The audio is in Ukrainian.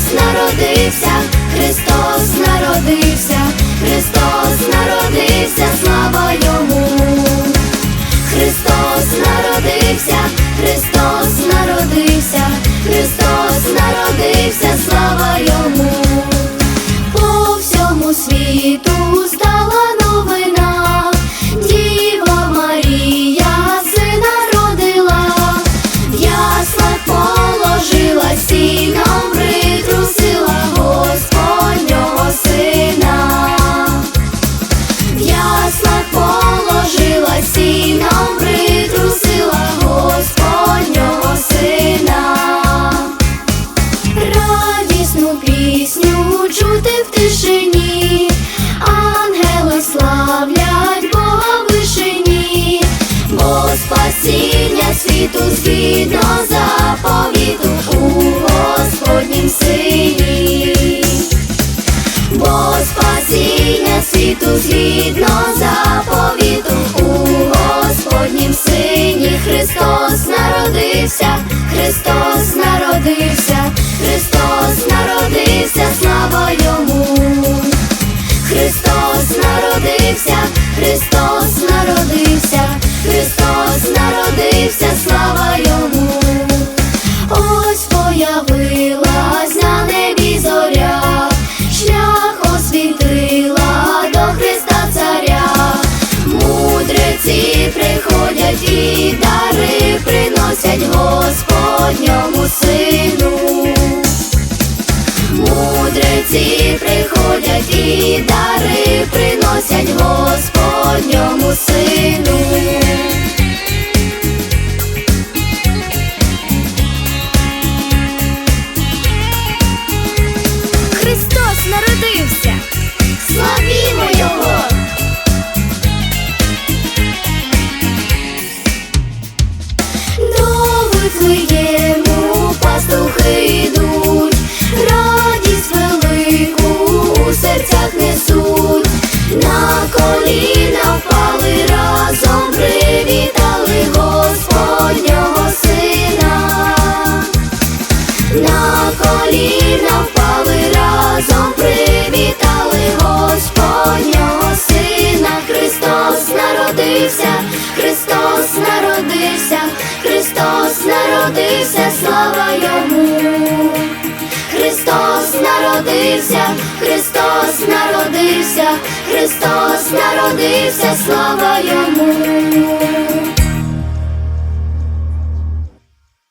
Христос народився, Христос народився, Христос народився, слава йому, Христос народився, Христос народився, Христос народився, слава йому, по всьому світу. Світу згідно заповіту у Господнім сині. Бо спасіння світу згідно заповіту у Господнім сині Христос народився, Христос народився, Христос народився, Мудреці приходять і дари приносять Господньому сину. На коліна впали разом, привітали Господнього Сина. Христос народився, Христос народився, Христос народився, слава йому. Христос народився, Христос народився, Христос народився, слава йому.